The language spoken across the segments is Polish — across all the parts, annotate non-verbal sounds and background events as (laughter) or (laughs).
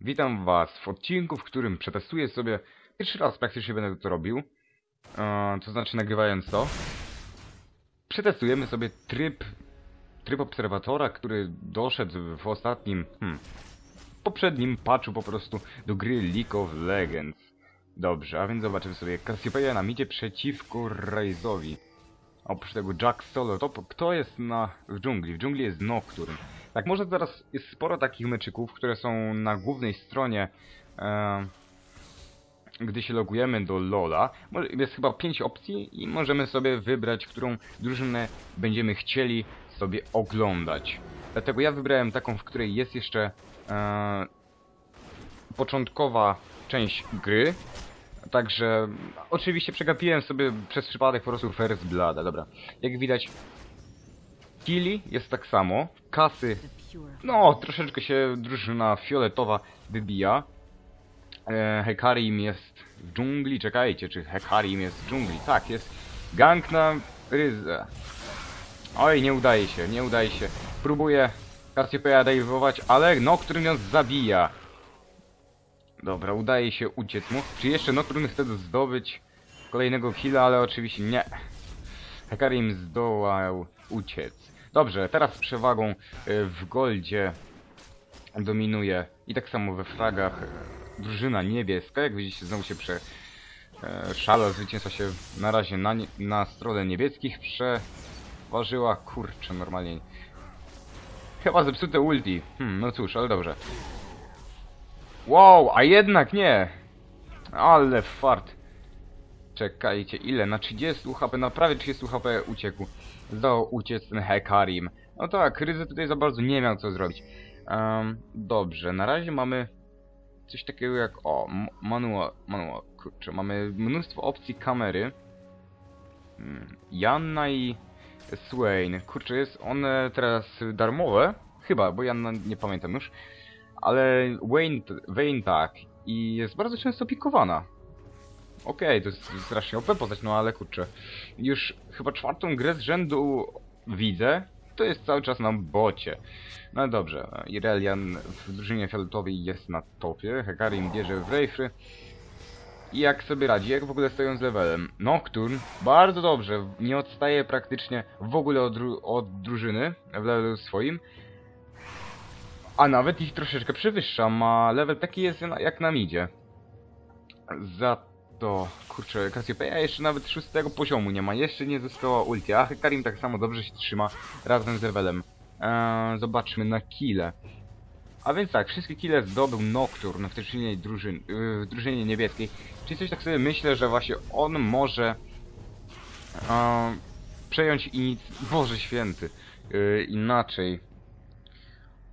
Witam Was w odcinku, w którym przetestuję sobie, pierwszy raz praktycznie będę to robił, e, to znaczy nagrywając to, przetestujemy sobie tryb, tryb obserwatora, który doszedł w ostatnim, hmm, poprzednim patchu po prostu do gry League of Legends. Dobrze, a więc zobaczymy sobie Cassiopeia na midzie przeciwko Ryze'owi. Oprócz tego Jack Solo, to kto jest na, w dżungli? W dżungli jest Nocturne. Tak, może teraz jest sporo takich meczyków, które są na głównej stronie, e, gdy się logujemy do LoL'a. Jest chyba 5 opcji i możemy sobie wybrać, którą drużynę będziemy chcieli sobie oglądać. Dlatego ja wybrałem taką, w której jest jeszcze e, początkowa część gry. Także oczywiście przegapiłem sobie przez przypadek po prostu First Blood. Dobra, jak widać Kili jest tak samo, kasy no, troszeczkę się drużyna fioletowa wybija. E, Hekarim jest w dżungli, czekajcie, czy Hekarim jest w dżungli? Tak, jest gang na ryzę. Oj, nie udaje się, nie udaje się. Próbuję Cassiopeia dajwować, ale Nocturne ją zabija. Dobra, udaje się uciec mu. Czy jeszcze Nocturne chce zdobyć kolejnego killa, ale oczywiście nie. Hekarim zdołał uciec. Dobrze, teraz z przewagą y, w goldzie dominuje i tak samo we fragach y, drużyna niebieska. Jak widzicie, znowu się prze... e, Szala zwycięstwa się na razie na, nie, na stronę niebieskich przeważyła. Kurczę, normalnie. Chyba zepsute ulti. Hmm, no cóż, ale dobrze. Wow, a jednak nie! Ale fart. Czekajcie, ile? Na 30 HP, na prawie 30 HP uciekł. Zdołał uciec ten Hekarim. No tak, Ryzy tutaj za bardzo nie miał co zrobić. Em, dobrze, na razie mamy coś takiego jak... O, manual, manual, kurczę, mamy mnóstwo opcji kamery. Mm, Janna i Swain. Kurczę, jest one teraz darmowe? Chyba, bo Janna nie pamiętam już. Ale Wayne, Wayne tak. I jest bardzo często pikowana. Okej, to jest strasznie OP postać, no ale kurczę. Już chyba czwartą grę z rzędu widzę. To jest cały czas na bocie. No dobrze, Irelian w drużynie fioletowej jest na topie. Hekarim bierze w Rejfry. I jak sobie radzi, jak w ogóle stoją z levelem? Nocturne, bardzo dobrze, nie odstaje praktycznie w ogóle od, od drużyny w levelu swoim. A nawet ich troszeczkę przewyższa, ma level taki jest jak na midzie. Za to, kurczę, Cassiopeia jeszcze nawet szóstego poziomu nie ma, jeszcze nie została ulti, a Karim tak samo dobrze się trzyma razem z levelem. Eee, zobaczmy na kile. A więc tak, wszystkie kile zdobył Nocturne w drużynie, drużyn, yy, w drużynie niebieskiej. Czyli coś tak sobie myślę, że właśnie on może eee, przejąć inic... Boże święty. Yy, inaczej.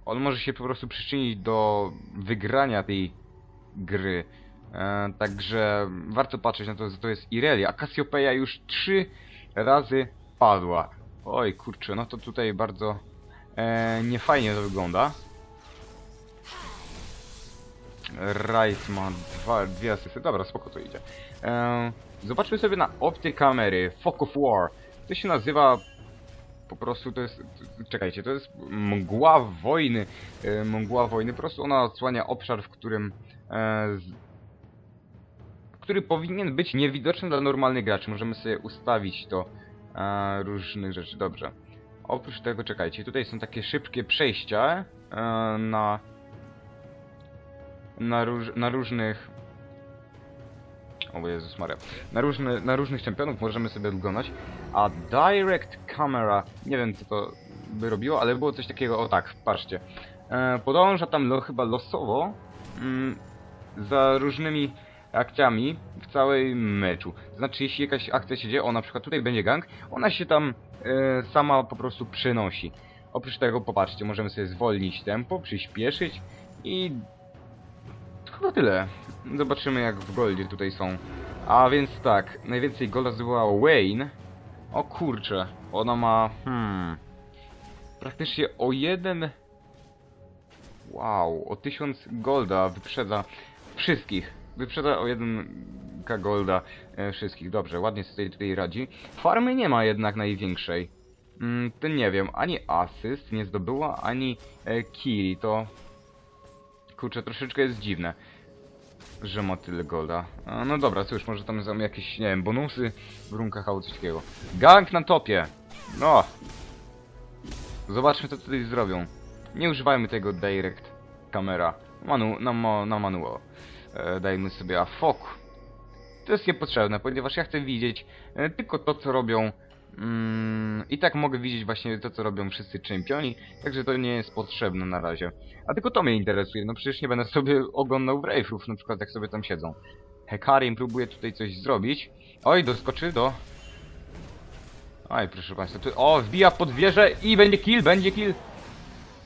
On może się po prostu przyczynić do wygrania tej gry. E, także warto patrzeć na to, że to jest Irelia. A Cassiopeia już trzy razy padła. Oj, kurczę, no to tutaj bardzo e, niefajnie to wygląda. Rice ma dwa, dwie asysty. Dobra, spoko to idzie. E, zobaczmy sobie na opty kamery. Fog of War. To się nazywa po prostu to jest... Czekajcie, to jest mgła wojny. E, mgła wojny. Po prostu ona odsłania obszar, w którym e, który powinien być niewidoczny dla normalnych graczy. Możemy sobie ustawić to e, różnych rzeczy. Dobrze. Oprócz tego, czekajcie, tutaj są takie szybkie przejścia e, na, na, róż, na różnych... O Jezus Maria. Na, różne, na różnych czempionów możemy sobie oglądać. A Direct Camera, nie wiem co to by robiło, ale było coś takiego, o tak, patrzcie. E, podąża tam lo, chyba losowo mm, za różnymi akcjami w całym meczu. Znaczy, jeśli jakaś akcja się dzieje, o na przykład tutaj będzie gang, ona się tam e, sama po prostu przenosi. Oprócz tego, popatrzcie, możemy sobie zwolnić tempo, przyspieszyć i chyba tyle. Zobaczymy jak w Goldzie tutaj są. A więc tak, najwięcej golda zdobyła Wayne. O kurczę, ona ma, hmm, praktycznie o jeden, wow, o tysiąc golda wyprzedza wszystkich. Wyprzedza o 1k golda e, wszystkich. Dobrze, ładnie sobie tutaj radzi. Farmy nie ma jednak największej. Mm, to nie wiem, ani asyst nie zdobyła, ani e, killi. To kurczę, troszeczkę jest dziwne, że ma tyle golda. No dobra, cóż, może tam są jakieś, nie wiem, bonusy w runkach albo coś takiego. Gang na topie! No! Zobaczmy, co tutaj zrobią. Nie używajmy tego direct kamera. Manu, na, na manual. E, dajmy sobie a fok. To jest niepotrzebne, ponieważ ja chcę widzieć e, tylko to, co robią Mm, I tak mogę widzieć właśnie to, co robią wszyscy czempioni, także to nie jest potrzebne na razie. A tylko to mnie interesuje, no przecież nie będę sobie (laughs) oglądał Wraithów, na przykład jak sobie tam siedzą. Hekarim próbuje tutaj coś zrobić. Oj, doskoczy do... Oj, proszę państwa, tu... O, wbija pod wieżę i będzie kill, będzie kill!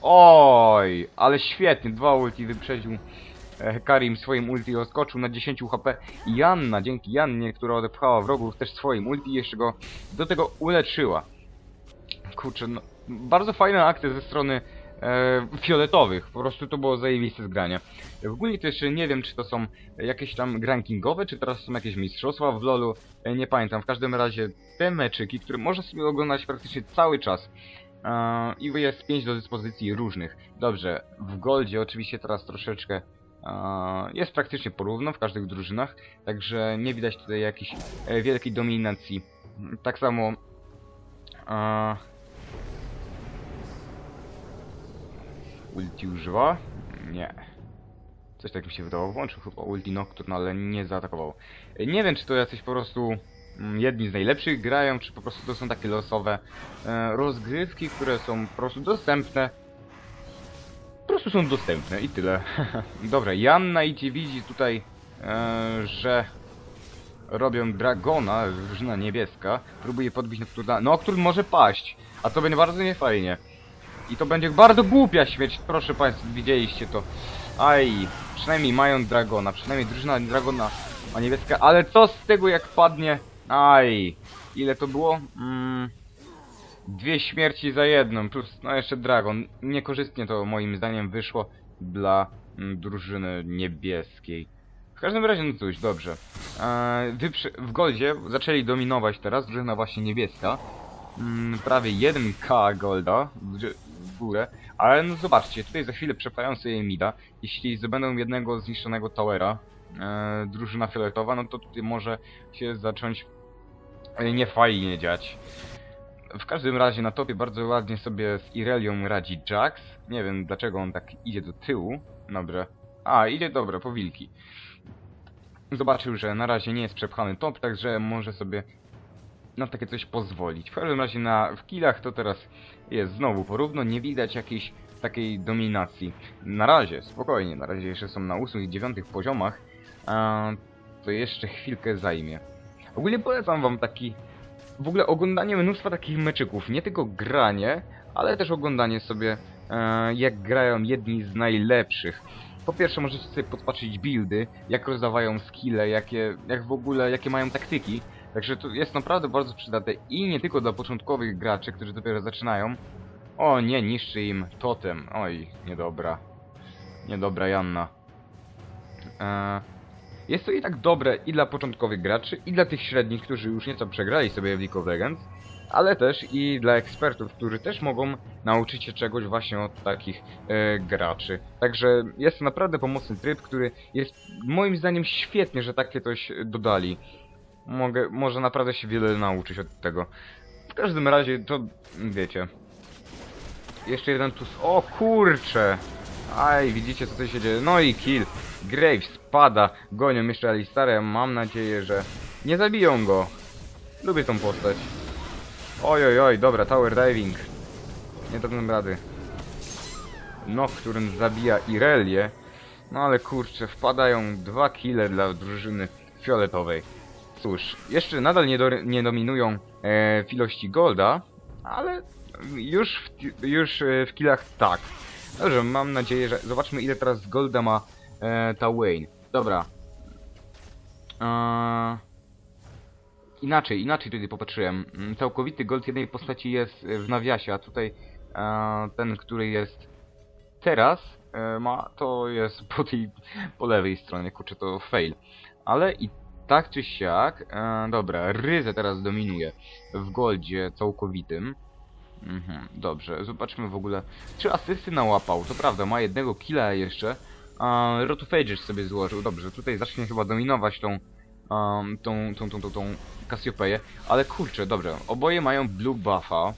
Oj, ale świetnie, dwa ulti wyprzedził Karim swoim ulti oskoczył na 10 HP. Janna, dzięki Jannie, która odepchała wrogów też swoim ulti, jeszcze go do tego uleczyła. Kurczę, no, bardzo fajna akcja ze strony e, fioletowych. Po prostu to było zajebiste zgranie. W ogóle to jeszcze nie wiem, czy to są jakieś tam rankingowe, czy teraz są jakieś mistrzostwa w LoLu. E, nie pamiętam. W każdym razie te meczyki, które można sobie oglądać praktycznie cały czas. E, I jest 5 do dyspozycji różnych. Dobrze, w Goldzie oczywiście teraz troszeczkę e, jest praktycznie porówno w każdych drużynach, także nie widać tutaj jakiejś e, wielkiej dominacji. Tak samo ulti używa? Nie. Coś tak mi się wydawało. Włączył chyba ulti Nocturne, ale nie zaatakował. Nie wiem, czy to jacyś po prostu mm, jedni z najlepszych grają, czy po prostu to są takie losowe e, rozgrywki, które są po prostu dostępne. Prostu są dostępne i tyle. (laughs) Dobra, Janna idzie widzi tutaj, e, że robią Dragona, drużyna niebieska. Próbuje podbić Nocturna. Nocturne może paść, a to będzie bardzo niefajnie. I to będzie bardzo głupia śmierć, proszę państwa, widzieliście to. Aj, przynajmniej mają Dragona, przynajmniej drużyna Dragona ma niebieska, ale co z tego jak padnie? Aj, ile to było? Mm, dwie śmierci za jedną, plus no jeszcze Dragon. Niekorzystnie to moim zdaniem wyszło dla mm, drużyny niebieskiej. W każdym razie, no cóż, dobrze. Eee, w Goldzie zaczęli dominować teraz drużyna właśnie niebieska. Mm, prawie 1k golda w górę, ale no zobaczcie, tutaj za chwilę przepają sobie mida. Jeśli zdobędą jednego zniszczonego towera, e, drużyna fioletowa, no to tutaj może się zacząć e, niefajnie dziać. W każdym razie na topie bardzo ładnie sobie z Irelią radzi Jax. Nie wiem dlaczego on tak idzie do tyłu. Dobrze. A, idzie dobra, po wilki. Zobaczył, że na razie nie jest przepchany top, także może sobie na takie coś pozwolić. W każdym razie na, w killach to teraz jest znowu porówno, nie widać jakiejś takiej dominacji. Na razie, spokojnie, na razie jeszcze są na 8 i 9 poziomach, a to jeszcze chwilkę zajmie. Ogólnie polecam wam taki, w ogóle oglądanie mnóstwa takich meczyków, nie tylko granie, ale też oglądanie sobie e, jak grają jedni z najlepszych. Po pierwsze możecie sobie podpatrzeć buildy, jak rozdawają skille, jakie, jak w ogóle, jakie mają taktyki. Także to jest naprawdę bardzo przydatne i nie tylko dla początkowych graczy, którzy dopiero zaczynają. O nie, niszczy im totem. Oj, niedobra. Niedobra Janna. Eee, jest to i tak dobre i dla początkowych graczy, i dla tych średnich, którzy już nieco przegrali sobie w League of Legends, ale też i dla ekspertów, którzy też mogą nauczyć się czegoś właśnie od takich e, graczy. Także jest to naprawdę pomocny tryb, który jest moim zdaniem świetnie, że takie coś dodali mogę, może naprawdę się wiele nauczyć od tego. W każdym razie, to wiecie. Jeszcze jeden tu... O kurcze! Aj, widzicie co tutaj się dzieje. No i kill. Graves spada. Gonią jeszcze Alistara. Mam nadzieję, że nie zabiją go. Lubię tą postać. Oj, oj, oj, dobra, tower diving. Nie dam rady. Nocturne zabija Irelię. No ale kurczę, wpadają dwa kile dla drużyny fioletowej. Cóż, jeszcze nadal nie, do, nie dominują e, ilości golda, ale już w, już e, w killach tak. Dobrze, mam nadzieję, że... Zobaczmy ile teraz golda ma e, ta Wayne. Dobra. Eee, inaczej, inaczej tutaj popatrzyłem. Mm, Całkowity gold jednej postaci jest e, w nawiasie, a tutaj e, ten, który jest teraz e, ma, to jest po tej, po lewej stronie, kurczę, to fail. Ale i tak czy siak, e, dobra, Ryzę teraz dominuje w goldzie całkowitym. Mhm, dobrze, zobaczmy w ogóle, czy asysty nałapał, to prawda, ma jednego killa jeszcze, A, Rotofages sobie złożył. Dobrze, tutaj zacznie chyba dominować tą, um, tą, tą, tą, tą, tą Cassiopeię. Ale kurczę, dobrze. Oboje mają blue buffa.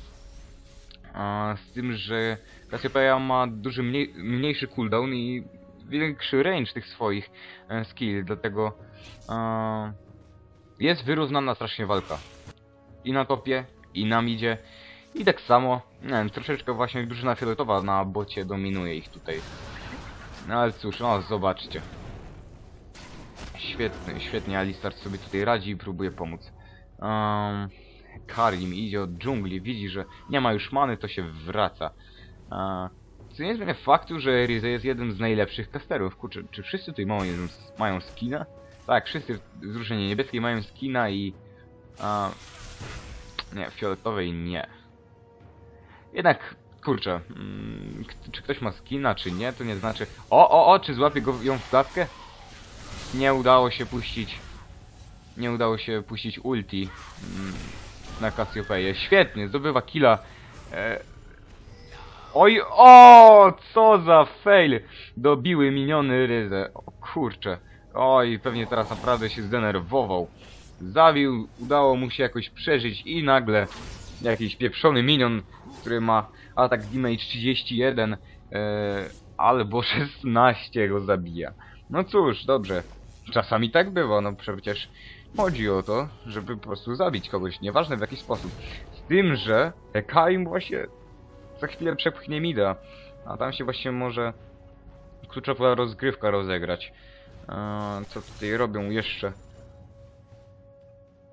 A, z tym, że Cassiopeia ma duży mniej, mniejszy cooldown i większy range tych swoich e, skill, dlatego e, jest wyrównana strasznie walka. I na topie, i na midzie. I tak samo, nie wiem, troszeczkę właśnie drużyna fioletowa na bocie dominuje ich tutaj. No ale cóż, no zobaczcie. Świetny, świetnie Alistar sobie tutaj radzi i próbuje pomóc. Um, Karim idzie od dżungli, widzi, że nie ma już many, to się wraca. Uh, co nie zmienia faktu, że Rize jest jednym z najlepszych casterów. Kurczę, czy wszyscy tutaj mają, mają skina? Tak, wszyscy w drużynie niebieskiej mają skina i... Uh, nie, fioletowej nie. Jednak, kurczę, mm, czy ktoś ma skina, czy nie, to nie znaczy... O, o, o, czy złapie go ją w klatkę? Nie udało się puścić... Nie udało się puścić ulti mm, na Cassiopeię. Świetnie, zdobywa killa. E, Oj, o, co za fail! Dobiły miniony ryzę. O kurczę. Oj, pewnie teraz naprawdę się zdenerwował. Zawił, udało mu się jakoś przeżyć i nagle jakiś pieprzony minion, który ma atak damage 31 e, albo (laughs) 16 go zabija. No cóż, dobrze. Czasami tak bywa, no przecież chodzi o to, żeby po prostu zabić kogoś, nieważne w jaki sposób. Z tym, że Kaim właśnie za chwilę przepchnie Mida, a tam się właśnie może kluczowa rozgrywka rozegrać. Eee, co tutaj robią jeszcze?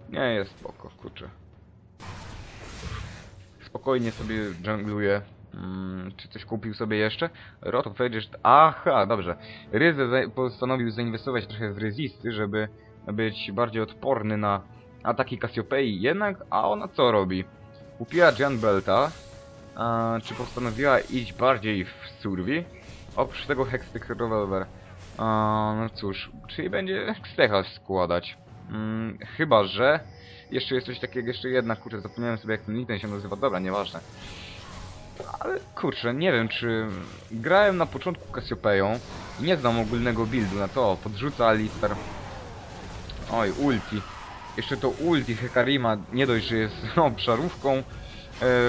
Nie jest spoko, kurczę. Spokojnie sobie jungluje. Mm, czy coś kupił sobie jeszcze? Rot powiedziesz... Aha, dobrze. Ryze za- postanowił zainwestować trochę w rezisty, żeby być bardziej odporny na ataki Cassiopei. Jednak, a ona co robi? Kupiła Jan Belta, a, czy postanowiła iść bardziej w survi? Oprócz tego Hextech Revolver. A, no cóż, czyli będzie Hextecha składać. Mm, chyba, że... Jeszcze jest coś takiego, jeszcze jedna, kurczę, zapomniałem sobie jak ten item się nazywa, dobra, nieważne. Ale kurczę, nie wiem czy... Grałem na początku Cassiopeią i nie znam ogólnego buildu na to, podrzuca Alistar. Oj, ulti. Jeszcze to ulti Hekarima nie dość, że jest obszarówką, e,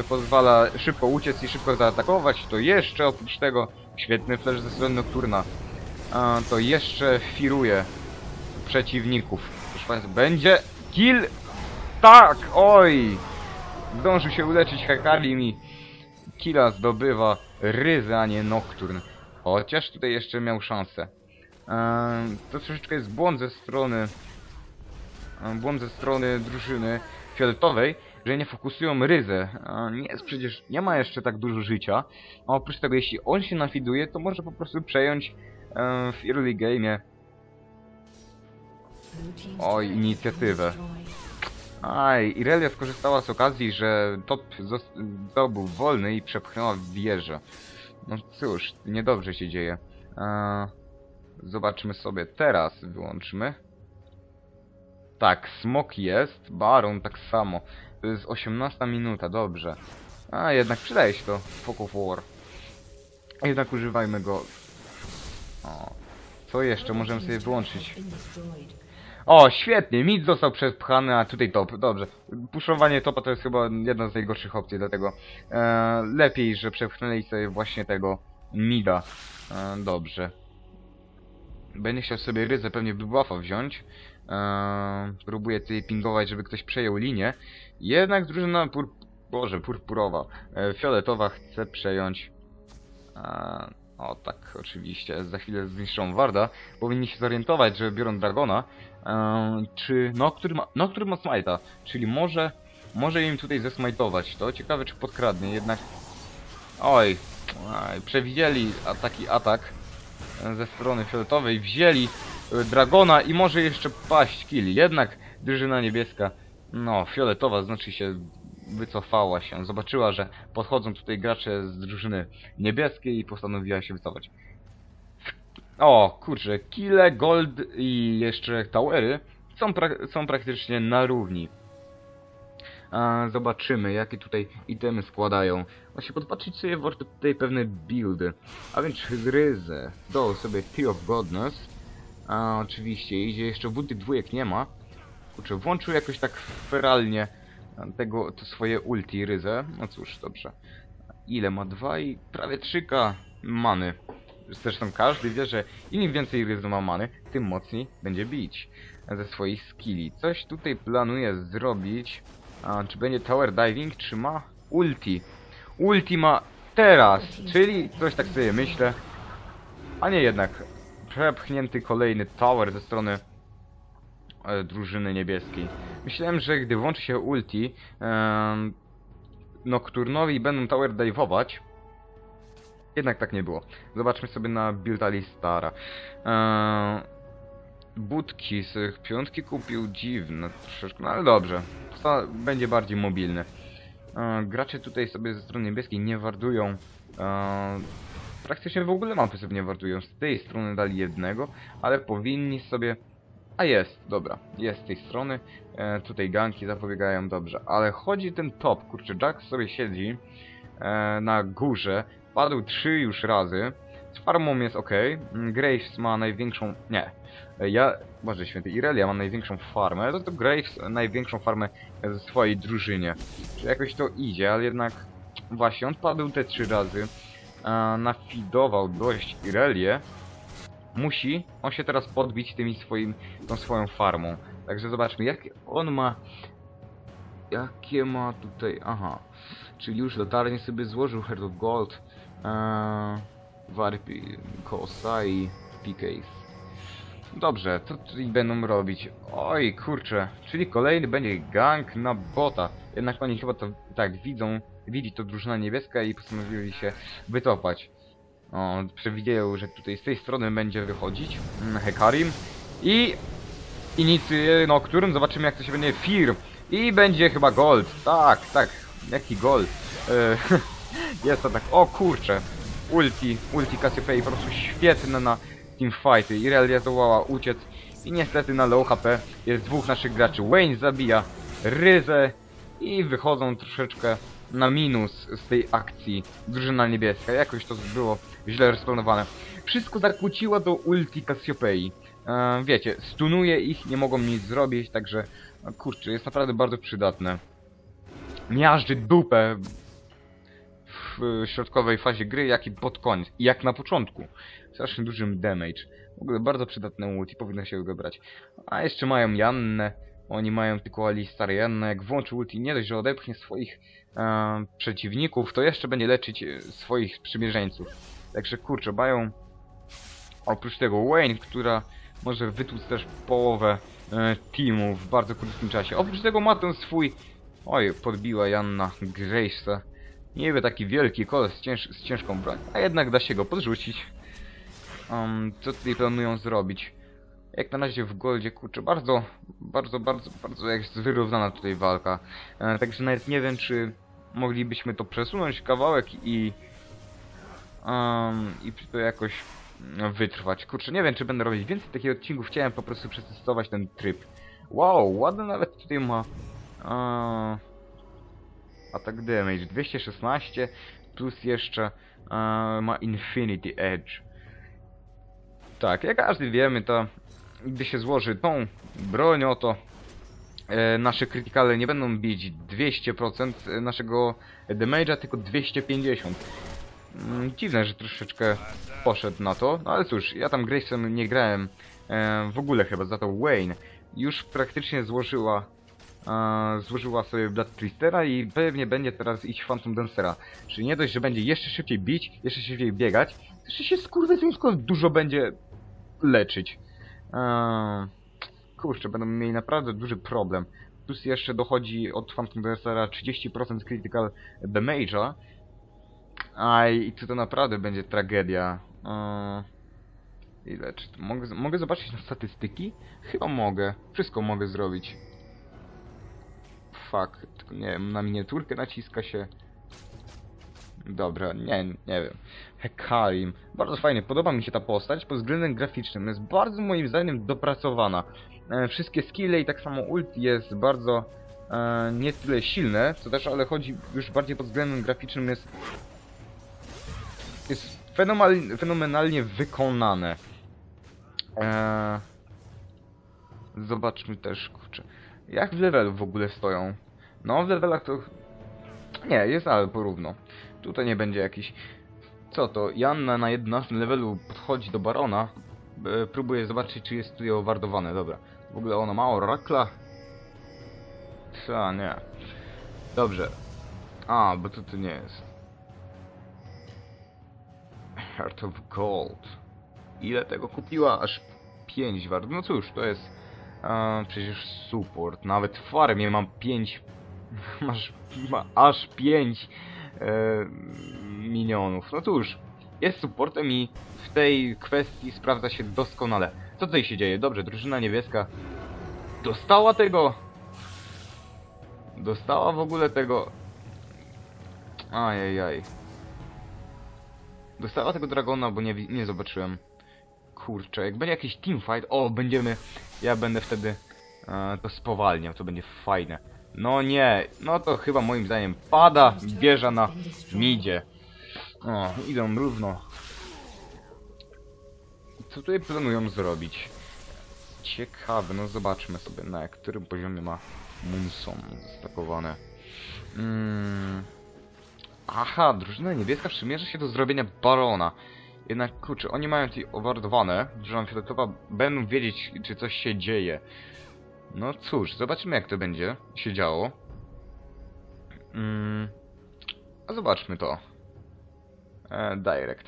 pozwala szybko uciec i szybko zaatakować, to jeszcze oprócz tego świetny flash ze strony Nocturna. A, to jeszcze firuje przeciwników. Będzie kill! Tak! Oj! Zdążył się uleczyć Hekarim i killa zdobywa Ryzy, a nie Nocturn. Chociaż tutaj jeszcze miał szansę. Ehm, to troszeczkę jest błąd ze strony błąd ze strony drużyny fioletowej, że nie fokusują ryzę. A Nie jest przecież, nie ma jeszcze tak dużo życia. A oprócz tego, jeśli on się nafiduje, to może po prostu przejąć w early game'ie Oj, inicjatywę. Aj, Irelia skorzystała z okazji, że top zdobył wolny i przepchnęła wieżę. No cóż, niedobrze się dzieje. Eee, zobaczmy sobie teraz, wyłączmy. Tak, smok jest, baron tak samo. To jest 18 minuta, dobrze. A, jednak przydaje się to, Fog of War. Jednak używajmy go. O, co jeszcze możemy sobie wyłączyć? O, świetnie, mid został przepchany, a tutaj top, dobrze. Puszowanie topa to jest chyba jedna z najgorszych opcji, dlatego e, lepiej, że przepchnęli sobie właśnie tego mida. E, dobrze. Będę chciał sobie ryzę pewnie buffa wziąć. E, próbuję tutaj pingować, żeby ktoś przejął linię. Jednak drużyna pur... Boże, purpurowa. E, fioletowa chce przejąć... E, o tak, oczywiście. Za chwilę zniszczą Warda. Powinni się zorientować, że biorą Dragona. Eee, czy Nocturne ma, Nocturne ma smite'a, czyli może, może im tutaj zesmajtować. To ciekawe czy podkradnie, jednak... Oj, oj przewidzieli taki atak e, ze strony fioletowej, wzięli e, Dragona i może jeszcze paść kill. Jednak drużyna niebieska, no fioletowa znaczy się wycofała się. Zobaczyła, że podchodzą tutaj gracze z drużyny niebieskiej i postanowiła się wycofać. O, kurczę, kile, gold i jeszcze towery są, są praktycznie na równi. A, zobaczymy, jakie tutaj itemy składają. Właśnie podpatrzeć sobie warto tutaj pewne buildy. A więc Ryzę dał sobie Tea of Godness. A, oczywiście, idzie jeszcze buty dwójek nie ma. Kurczę, włączył jakoś tak feralnie tego, to swoje ulti Ryzę. No cóż, dobrze. Ile ma? 2 i prawie 3k many. Zresztą każdy wie, że im więcej Ryzy ma many, tym mocniej będzie bić ze swoich skilli. Coś tutaj planuje zrobić. A, czy będzie tower diving, czy ma ulti? Ulti ma teraz, czyli coś tak sobie myślę. A nie jednak przepchnięty kolejny tower ze strony e, drużyny niebieskiej. Myślałem, że gdy włączy się ulti, em, Nocturnowi będą tower dive'ować. Jednak tak nie było. Zobaczmy sobie na build Alistara. Eee, budki z piątki kupił dziwne troszeczkę, no ale dobrze. To będzie bardziej mobilny. Eee, gracze tutaj sobie ze strony niebieskiej nie wardują. Eee, praktycznie w ogóle mapy sobie nie wardują. Z tej strony dali jednego, ale powinni sobie... A jest, dobra, jest z tej strony. E, tutaj ganki zapobiegają dobrze, ale chodzi ten top, kurczę, Jack sobie siedzi e, na górze, padł trzy już razy, z farmą jest ok, Graves ma największą, nie, ja, Boże święty, Irelia ma największą farmę, to to Graves największą farmę ze swojej drużynie, czy jakoś to idzie, ale jednak, właśnie, on padł te trzy razy, e, nafidował dość Irelię, musi on się teraz podbić tymi swoim, tą swoją farmą. Także zobaczmy, jak on ma... Jakie ma tutaj... Aha. Czyli już latarnie sobie złożył Heart of Gold. Eee, Warpi, Kosa i PKs. Dobrze, co tutaj będą robić? Oj, kurczę. Czyli kolejny będzie gang na bota. Jednak oni chyba to tak widzą. Widzi to drużyna niebieska i postanowili się wycofać. O, przewidział, że tutaj z tej strony będzie wychodzić mm, Hekarim i inicjuje Nocturne, zobaczymy jak to się będzie Firm i będzie chyba Gold, tak, tak, jaki Gold e, (laughs) jest to tak, o kurczę ulti, ulti Cassiopeia po prostu świetne na teamfighty, Irelia zdołała uciec i niestety na low HP jest dwóch naszych graczy, Wayne zabija Ryzę i wychodzą troszeczkę na minus z tej akcji drużyna niebieska. Jakoś to było źle rozplanowane. Wszystko zakłóciło do ulti Cassiopei. E, wiecie, stunuje ich, nie mogą nic zrobić, także no, kurczę, jest naprawdę bardzo przydatne. Miażdży dupę w środkowej fazie gry, jak i pod koniec. I jak na początku. Strasznie dużym damage. W ogóle bardzo przydatne ulti, powinno się go brać. A jeszcze mają Jannę. Oni mają tylko Alistar Jannę. Jak włączy ulti, nie dość, że odepchnie swoich e, przeciwników, to jeszcze będzie leczyć e, swoich sprzymierzeńców. Także kurczę, mają oprócz tego Wayne, która może wytłuc też połowę e, teamu w bardzo krótkim czasie. Oprócz tego ma ten swój... Oj, podbiła Janna Gravesa. Niby taki wielki koles z, cięż z ciężką broń, a jednak da się go podrzucić. Um, co tutaj planują zrobić? Jak na razie w Goldzie, kurczę, bardzo, bardzo, bardzo, bardzo jest wyrównana tutaj walka. E, także nawet nie wiem, czy moglibyśmy to przesunąć kawałek i... Um, I to jakoś no, wytrwać. Kurczę, nie wiem, czy będę robić więcej takich odcinków. Chciałem po prostu przetestować ten tryb. Wow, ładny nawet tutaj ma... atak damage 216 plus jeszcze uh, ma Infinity Edge. Tak, jak każdy wiemy, to gdy się złoży tą broń oto, e, nasze krytykale nie będą bić 200% naszego damage'a, tylko 250. Mm, Dziwne, że troszeczkę poszedł na to, no ale cóż, ja tam Gravesem nie grałem e, w ogóle chyba, za to Wayne już praktycznie złożyła e, złożyła sobie Blood Twistera i pewnie będzie teraz iść Phantom Dancera. Czyli nie dość, że będzie jeszcze szybciej bić, jeszcze szybciej biegać, jeszcze się skurwysyńsko dużo będzie leczyć. Eee, kurczę, będą mieli naprawdę duży problem. Plus jeszcze dochodzi od Phantom Dancera 30% critical damage'a. Aj, i to, to naprawdę będzie tragedia. Eee, ile? Czy mogę, mogę zobaczyć na statystyki? Chyba mogę. Wszystko mogę zrobić. Fuck, nie wiem, na miniaturkę naciska się. Dobra, nie, nie wiem. Hekarim. Bardzo fajnie, podoba mi się ta postać pod względem graficznym. Jest bardzo moim zdaniem dopracowana. E, wszystkie skille i tak samo ult jest bardzo e, nie tyle silne, co też, ale chodzi już bardziej pod względem graficznym jest jest fenomenalnie, fenomenalnie wykonane. Eee, zobaczmy też, kurczę. Jak w levelu w ogóle stoją? No, w levelach to... Nie, jest ale porówno. Tutaj nie będzie jakiś... Co to? Janna na 11 levelu podchodzi do Barona. e, Próbuje zobaczyć, czy jest tutaj owardowane. Dobra. W ogóle ona ma orakla? A, nie. Dobrze. A, bo to tu nie jest. Heart of Gold. Ile tego kupiła? Aż 5 wart. No cóż, to jest e, przecież support. Nawet w farmie mam 5. (laughs) Masz ma aż 5 e, milionów. No cóż, jest supportem i w tej kwestii sprawdza się doskonale. Co tutaj się dzieje? Dobrze, drużyna niebieska dostała tego. Dostała w ogóle tego. Ajajaj. Dostała tego dragona, bo nie, nie zobaczyłem. Kurczę, jak będzie jakiś teamfight, o, będziemy... Ja będę wtedy e, to spowalniał, to będzie fajne. No nie, no to chyba moim zdaniem pada wieża na midzie. O, idą równo. Co tutaj planują zrobić? Ciekawe, no zobaczmy sobie na którym poziomie ma Munson zastakowane. Mm. Aha, drużyna niebieska przymierza się do zrobienia barona. Jednak kurczę, oni mają tutaj owardowane, drużyna fioletowa będą wiedzieć, czy coś się dzieje. No cóż, zobaczymy jak to będzie się działo. Mm. A zobaczmy to. E, direct.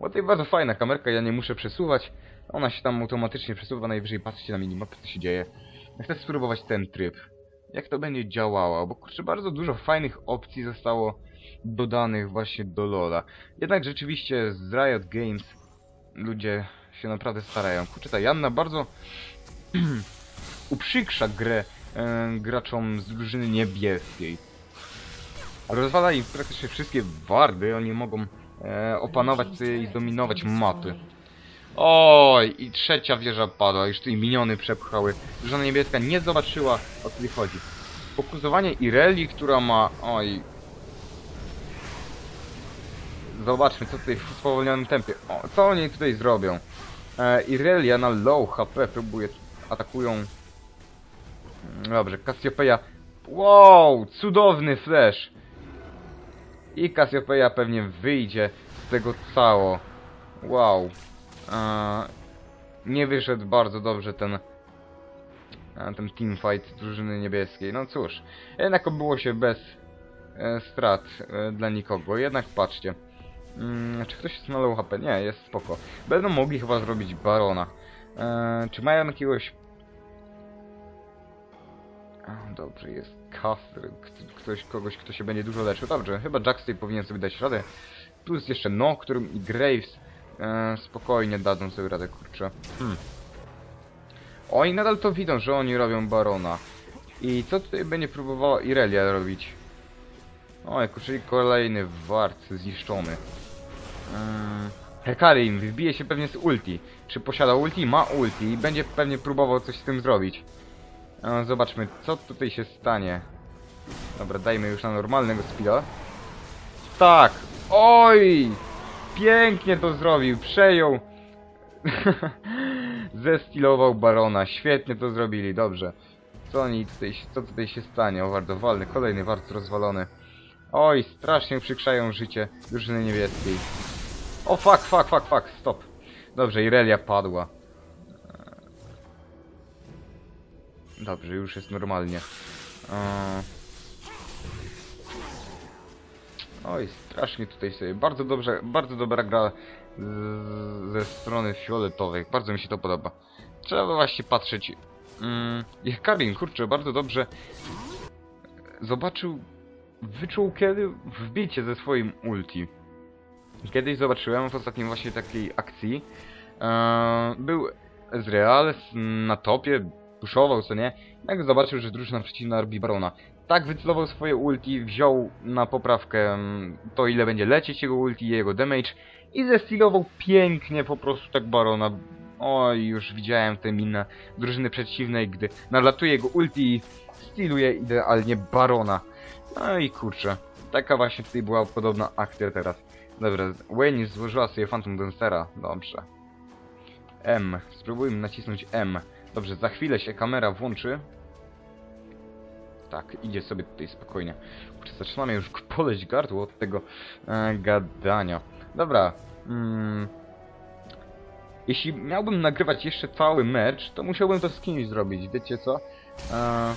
Bo to jest bardzo fajna kamerka, ja nie muszę przesuwać. Ona się tam automatycznie przesuwa, najwyżej patrzcie na minimapy, co się dzieje. Chcę spróbować ten tryb. Jak to będzie działało, bo kurczę, bardzo dużo fajnych opcji zostało dodanych właśnie do LoL'a. Jednak rzeczywiście z Riot Games ludzie się naprawdę starają. Kurczę, ta Janna bardzo (clears throat) uprzykrza grę e, graczom z drużyny niebieskiej. Rozwala im praktycznie wszystkie wardy, oni mogą e, opanować i zdominować mapy. Oj, i trzecia wieża padła, już tutaj miniony przepchały. Drużyna niebieska nie zobaczyła o co chodzi. Fokusowanie Ireli, która ma... Oj... Zobaczmy co tutaj w spowolnionym tempie. O, co oni tutaj zrobią? E, Irelia na low HP próbuje... Atakują... Mm, Dobrze, Cassiopeia... Wow, cudowny flash! I Cassiopeia pewnie wyjdzie z tego cało. Wow. Eee, nie wyszedł bardzo dobrze ten e, ten teamfight drużyny niebieskiej. No cóż, jednak obyło się bez e, strat e, dla nikogo. Jednak patrzcie. Mm, czy ktoś jest na low HP? Nie, jest spoko. Będą mogli chyba zrobić Barona. E, czy mają jakiegoś... A, dobrze, jest Kastr, ktoś, kogoś, kto się będzie dużo leczył. Dobrze, chyba Jax tutaj powinien sobie dać radę. Plus jeszcze No, którym i Graves e, spokojnie dadzą sobie radę, kurczę. Hmm. Oni nadal to widzą, że oni robią Barona. I co tutaj będzie próbowała Irelia robić? Oj, kurczę, kolejny wart zniszczony. Hmm. Hekarim wbije się pewnie z ulti. Czy posiada ulti? Ma ulti i będzie pewnie próbował coś z tym zrobić. E, zobaczmy, co tutaj się stanie. Dobra, dajmy już na normalnego speeda. Tak! Oj! Pięknie to zrobił, przejął. (laughs) Zestilował barona, świetnie to zrobili, dobrze. Co oni tutaj, co tutaj się stanie? O, wardowalny, kolejny wart rozwalony. Oj, strasznie uprzykrzają życie drużyny niebieskiej. O, fuck, fuck, fuck, fuck, stop. Dobrze, Irelia padła. Dobrze, już jest normalnie. Eee... Oj, strasznie tutaj sobie. Bardzo dobrze, bardzo dobra gra ze strony fioletowej. Bardzo mi się to podoba. Trzeba właśnie patrzeć. Mm, jak Karin, kurczę, bardzo dobrze zobaczył, wyczuł kiedy wbicie ze swoim ulti. Kiedyś zobaczyłem w ostatnim właśnie takiej akcji. Eee, był Ezreal na topie, puszował co nie. Jak zobaczył, że drużyna przeciwna robi barona. Tak wycelował swoje ulti, wziął na poprawkę mm, to ile będzie lecieć jego ulti, jego damage i zestilował pięknie po prostu tak barona. Oj, już widziałem tę minę drużyny przeciwnej, gdy nalatuje jego ulti i styluje idealnie Barona. No i kurczę, taka właśnie tutaj była podobna akcja teraz. Dobra, Wayne złożyła sobie Phantom Dancera, dobrze. M, spróbujmy nacisnąć M. Dobrze, za chwilę się kamera włączy. Tak, idzie sobie tutaj spokojnie. Kurczę, zaczynamy już poleć gardło od tego e, gadania. Dobra. Mm, jeśli miałbym nagrywać jeszcze cały mecz, to musiałbym to z kimś zrobić, wiecie co? E,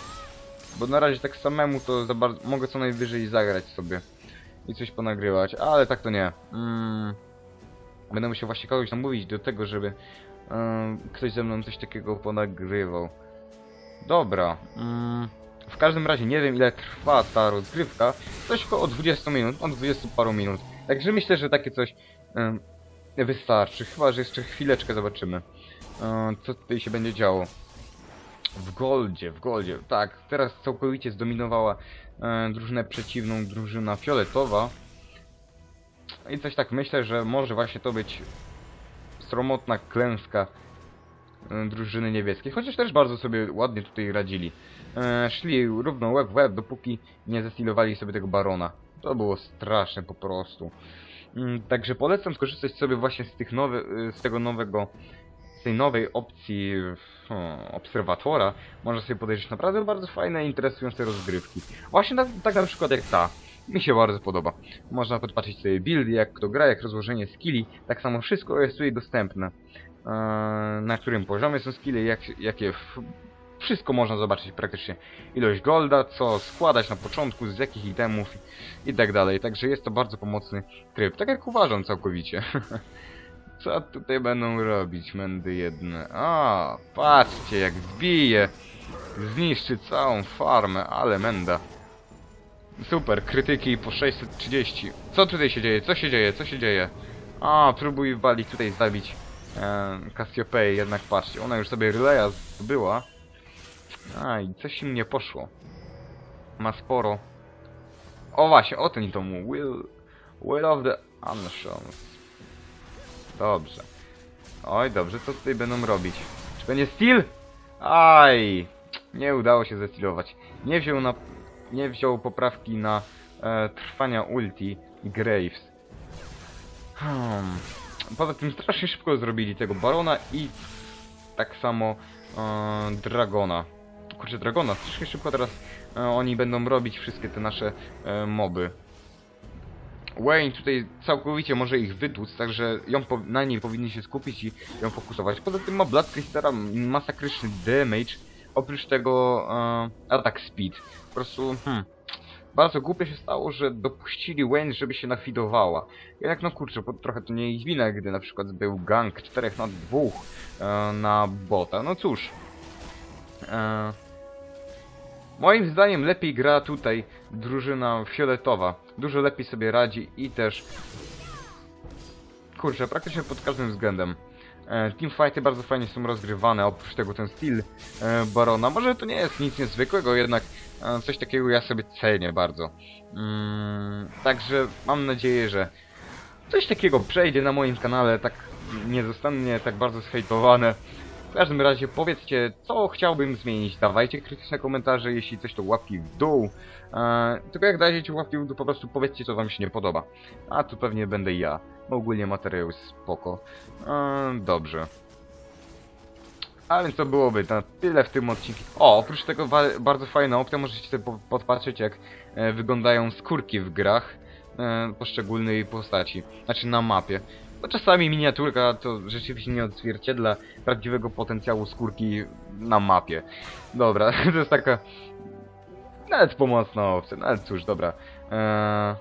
bo na razie tak samemu to za bardzo, mogę co najwyżej zagrać sobie i coś ponagrywać, ale tak to nie. Mm, będę musiał właśnie kogoś namówić do tego, żeby ktoś ze mną coś takiego ponagrywał. Dobra. Mm, w każdym razie nie wiem ile trwa ta rozgrywka. Coś około 20 minut, od 20 paru minut. Także myślę, że takie coś wystarczy. Chyba, że jeszcze chwileczkę zobaczymy. co tutaj się będzie działo. W Goldzie, w Goldzie. Tak, teraz całkowicie zdominowała e, drużynę przeciwną, drużyna fioletowa. I coś tak myślę, że może właśnie to być sromotna klęska e, drużyny niebieskiej. Chociaż też bardzo sobie ładnie tutaj radzili. E, szli równo łeb w łeb, dopóki nie zestylowali sobie tego barona. To było straszne po prostu. Mm, Także polecam skorzystać sobie właśnie z tych z tego nowego, z tej nowej opcji hmm, obserwatora. Można sobie podejrzeć naprawdę bardzo fajne, interesujące rozgrywki. Właśnie tak, tak na przykład jak ta. Mi się bardzo podoba. Można podpatrzeć sobie buildy, jak kto gra, jak rozłożenie skilli. Tak samo wszystko jest tutaj dostępne. Eee, na którym poziomie są skilly, jak, jakie... Wszystko można zobaczyć praktycznie. Ilość golda, co składać na początku, z jakich itemów i tak dalej. Także jest to bardzo pomocny tryb. Tak jak uważam całkowicie. (laughs) Co tutaj będą robić mędy jedne? A, patrzcie jak wbije. Zniszczy całą farmę, ale menda. Super, krytyki po 630. Co tutaj się dzieje? Co się dzieje? Co się dzieje? A, próbuj walić tutaj zabić e, Cassiopeę, jednak patrzcie, ona już sobie Relaya zdobyła. A, i coś im nie poszło. Ma sporo. O właśnie, o ten to mu. Will, will of the Ancients. Dobrze. Oj, dobrze, co tutaj będą robić? Czy będzie steel? Aj! Nie udało się zestilować. Nie wziął na... Nie wziął poprawki na e, trwania ulti Graves. Hmm. Poza tym strasznie szybko zrobili tego Barona i tak samo e, Dragona. Kurczę, Dragona, strasznie szybko teraz e, oni będą robić wszystkie te nasze e, moby. Wayne tutaj całkowicie może ich wytłuc, także ją na niej powinni się skupić i ją fokusować. Poza tym ma Blood Crystera masakryczny damage, oprócz tego e, attack speed. Po prostu, hmm, bardzo głupio się stało, że dopuścili Wayne, żeby się nafidowała. Jednak no kurczę, bo trochę to nie ich wina, gdy na przykład był gang 4 na 2 e, na bota. No cóż. E, moim zdaniem lepiej gra tutaj drużyna fioletowa. Dużo lepiej sobie radzi i też... Kurczę, praktycznie pod każdym względem. E, Teamfighty bardzo fajnie są rozgrywane, oprócz tego ten styl e, Barona. Może to nie jest nic niezwykłego, jednak e, coś takiego ja sobie cenię bardzo. Mm, także mam nadzieję, że coś takiego przejdzie na moim kanale, tak nie zostanie tak bardzo zhejtowane. W każdym razie powiedzcie, co chciałbym zmienić. Dawajcie krytyczne komentarze, jeśli coś to łapki w dół. E, tylko jak dajecie łapki w dół, po prostu powiedzcie, co wam się nie podoba. A tu pewnie będę ja. Bo ogólnie materiał jest spoko. E, dobrze. A więc to byłoby na tyle w tym odcinku. O, oprócz tego bardzo fajna opcja, możecie sobie po- podpatrzeć jak e, wyglądają skórki w grach e, poszczególnej postaci. Znaczy na mapie. Bo czasami miniaturka to rzeczywiście nie odzwierciedla prawdziwego potencjału skórki na mapie. Dobra, (laughs) to jest taka nawet pomocna opcja, no ale cóż, dobra. Eee,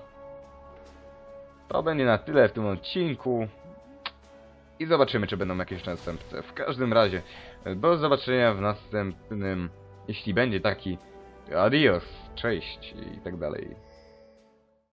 to będzie na tyle w tym odcinku. I zobaczymy, czy będą jakieś następce. W każdym razie, do zobaczenia w następnym, jeśli będzie taki. Adios, cześć i tak dalej.